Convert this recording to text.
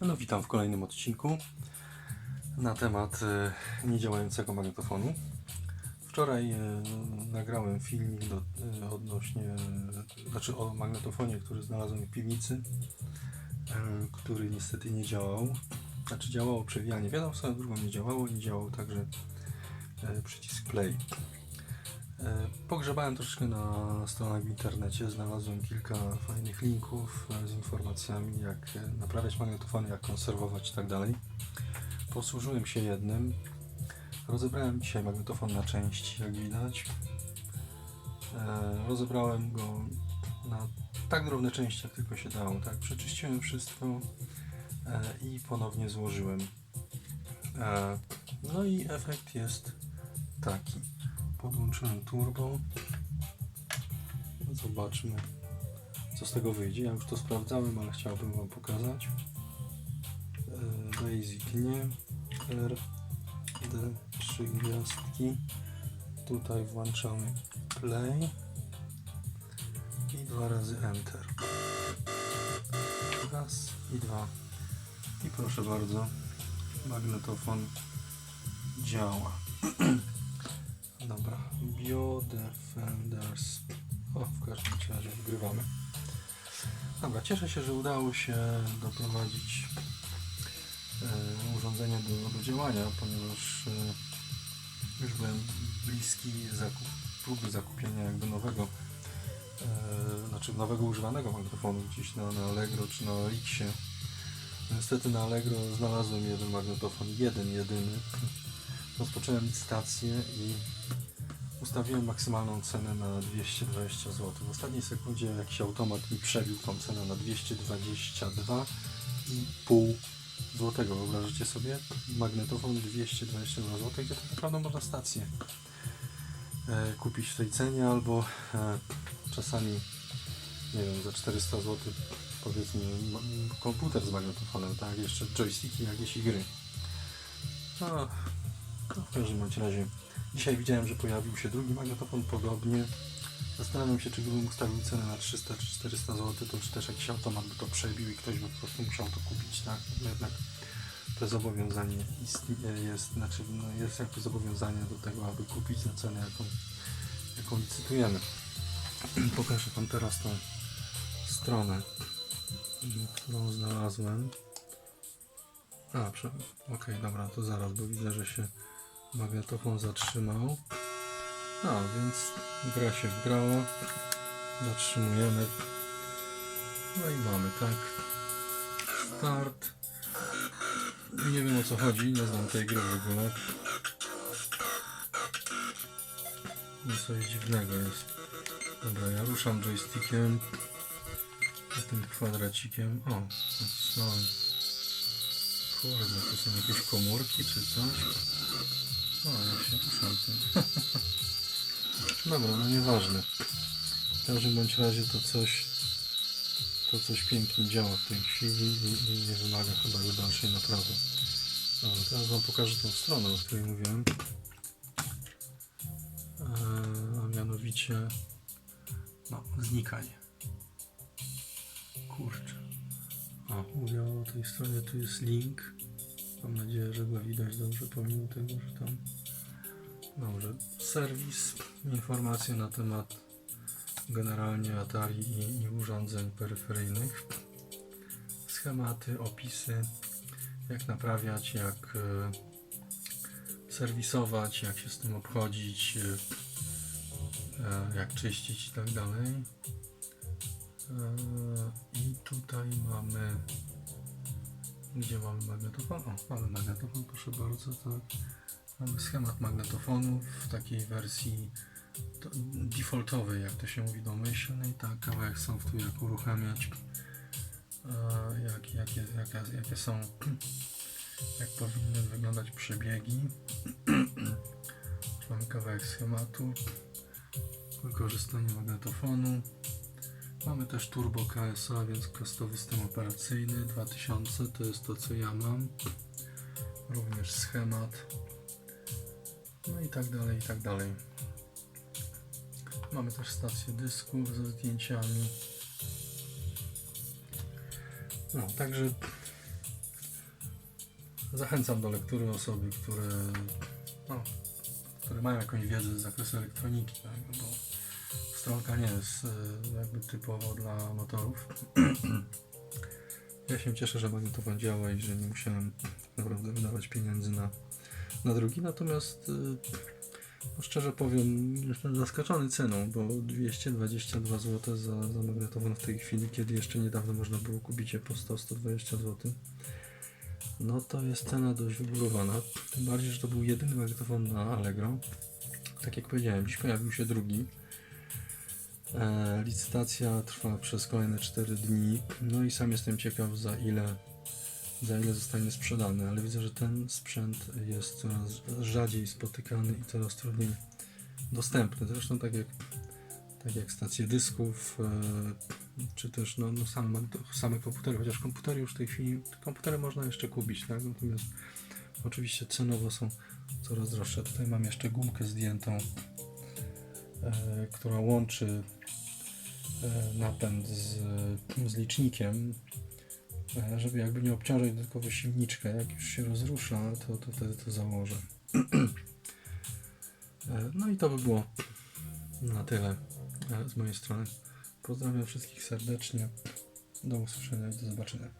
No, witam w kolejnym odcinku na temat e, niedziałającego magnetofonu. Wczoraj e, nagrałem filmik do, e, odnośnie, e, znaczy o magnetofonie, który znalazłem w piwnicy, e, który niestety nie działał. Znaczy działało przewijanie w jedną stronę, w drugą nie działało, nie działał także e, przycisk play. E, Pogrzebałem troszeczkę na stronach w internecie, znalazłem kilka fajnych linków e, z informacjami, jak e, naprawiać magnetofony, jak konserwować itd. Posłużyłem się jednym. Rozebrałem dzisiaj magnetofon na części, jak widać. Rozebrałem go na tak drobne części, jak tylko się dało. Tak, przeczyściłem wszystko i ponownie złożyłem. No i efekt jest taki. Podłączyłem turbo. Zobaczmy, co z tego wyjdzie. Ja już to sprawdzałem, ale chciałbym Wam pokazać. E, Basic nie. R, D, trzy gwiazdki. Tutaj włączamy play i dwa razy enter. Raz i dwa. I proszę bardzo, magnetofon działa. Dobra, Biodefenders. O, w każdym razie wgrywamy. Dobra, cieszę się, że udało się doprowadzić e, urządzenie do, do działania, ponieważ e, już byłem bliski zakup, próby zakupienia jakby nowego, e, znaczy nowego używanego magnetofonu gdzieś na, na Allegro czy na Elixie. Niestety na Allegro znalazłem jeden magnetofon, jeden, jedyny. Rozpocząłem licytację i ustawiłem maksymalną cenę na 220 zł. W ostatniej sekundzie jakiś automat mi przebił tą cenę na 222,5 zł. Wyobrażacie sobie? Magnetofon 222 zł, gdzie tak naprawdę można stację e, kupić w tej cenie albo e, czasami nie wiem, za 400 zł powiedzmy komputer z magnetofonem, tak? Jeszcze joysticki, jakieś gry. No, w każdym razie dzisiaj widziałem, że pojawił się drugi magnetofon podobnie. Zastanawiam się, czy gdybym ustawił cenę na 300 czy 400 zł, to czy też jakiś automat by to przebił i ktoś by po prostu musiał to kupić, tak? No Jednak to zobowiązanie istnieje, jest, znaczy no jest jakby zobowiązanie do tego, aby kupić na cenę, jaką, jaką licytujemy. Pokażę Wam teraz tą stronę, którą znalazłem. A, okej, dobra, to zaraz, bo widzę, że się magnetofon zatrzymał. A, więc gra się wgrała. Zatrzymujemy. No i mamy, tak. Start. Nie wiem o co chodzi, nie znam tej gry w ogóle. No coś dziwnego jest. Dobra, ja ruszam joystickiem. Tym kwadracikiem. O, nacisnąłem. Kurde, to są jakieś komórki czy coś? O, ja się ruszam tym. Dobra, no nieważne. W każdym bądź razie to coś to coś pięknie działa w tej chwili i, i nie wymaga chyba już dalszej naprawy. Dobra, teraz Wam pokażę tą stronę, o której mówiłem. Eee, a mianowicie no, znikanie. Kurczę. O, mówię o tej stronie, tu jest link. Mam nadzieję, że go widać dobrze, pomimo tego, że tam. Dobrze, serwis, informacje na temat generalnie Atari i, i urządzeń peryferyjnych, schematy, opisy, jak naprawiać, jak e, serwisować, jak się z tym obchodzić, e, e, jak czyścić i tak dalej. E, I tutaj mamy, gdzie mamy magnetofon? O, mamy magnetofon, proszę bardzo, tak. Mamy schemat magnetofonu w takiej wersji to- defaultowej, jak to się mówi, domyślnej. Tak, kawałek są w tu jak uruchamiać, e, jak, jakie, jakie, jakie są, jak powinny wyglądać przebiegi. Mamy kawałek schematu, wykorzystanie magnetofonu. Mamy też Turbo KSA, więc kostowy system operacyjny 2000, to jest to co ja mam. Również schemat. No i tak dalej, i tak dalej. Mamy też stację dysków ze zdjęciami. No, także zachęcam do lektury osoby, które, no, które mają jakąś wiedzę z zakresu elektroniki, tak? no bo stronka nie jest e, jakby typowo dla amatorów. Ja się cieszę, że magnetofon działa i że nie musiałem naprawdę wydawać pieniędzy na, na drugi, natomiast e, no szczerze powiem, jestem zaskoczony ceną, bo 222 zł za, za magnetofon w tej chwili, kiedy jeszcze niedawno można było kupić je po 100-120 zł. No to jest cena dość wygórowana. Tym bardziej, że to był jedyny magnetofon na Allegro. Tak jak powiedziałem, dziś pojawił się drugi. E, licytacja trwa przez kolejne 4 dni. No i sam jestem ciekaw za ile, za ile zostanie sprzedany, ale widzę, że ten sprzęt jest coraz rzadziej spotykany i coraz trudniej dostępny. Zresztą tak jak, tak jak stacje dysków, e, czy też no, no same, same komputery, chociaż komputery już w tej chwili, komputery można jeszcze kupić, tak? Natomiast oczywiście cenowo są coraz droższe. Tutaj mam jeszcze gumkę zdjętą, która łączy e, napęd z, z licznikiem, e, żeby jakby nie obciążać dodatkowo silniczkę. Jak już się rozrusza, to, to wtedy to założę. E, No i to by było na tyle e, z mojej strony. Pozdrawiam wszystkich serdecznie. Do usłyszenia i do zobaczenia.